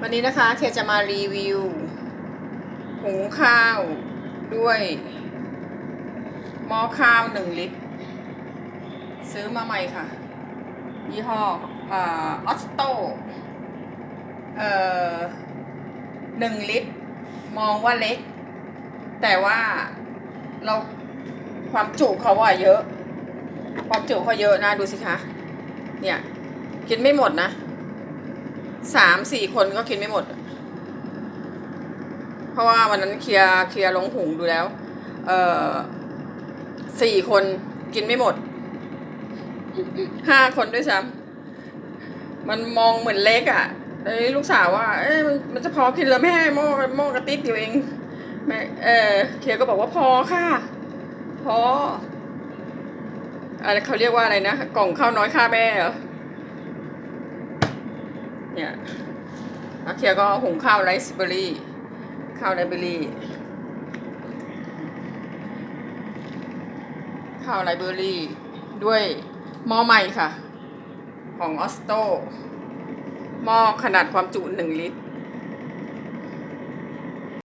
วันนี้นะคะเคจะมารีวิวหุงข้าวด้วยหม้อข้าวหนึ่งลิตร ซื้อมาใหม่ค่ะ ยี่ห้อออสโตเอ่อหนึ่งลิตร มองว่าเล็ก แต่ว่าเราความจุเขาอะเยอะ ความจุเขาเยอะนะดูสิคะ เนี่ย กินไม่หมดนะ สามสี่คนก็กินไม่หมด เพราะว่าวันนั้นเคลียร์เคลียร์ลงหุงดูแล้ว เอ่อสี่คนกินไม่หมดห้าคนด้วยซ้ำมันมองเหมือนเล็กอะ่ะเลยลูกสาวว่า เอ้ยมันมันจะพอกินเหรอแม่หม้อหม้อกระติดอยู่เองแม่เออเคลียร์ก็บอกว่าพอค่ะ พออะไรเขาเรียกว่าอะไรนะ กล่องข้าวน้อยค่าแม่เหรอ เนี่ยอาเคียก็หุงข้าวไรซ์เบอร์รี่ ข้าวไรซ์เบอร์รี่ข้าวไรซ์เบอร์รี่ ด้วยหม้อใหม่ค่ะ ของออสโตหม้อขนาดความจุหนึ่งลิตร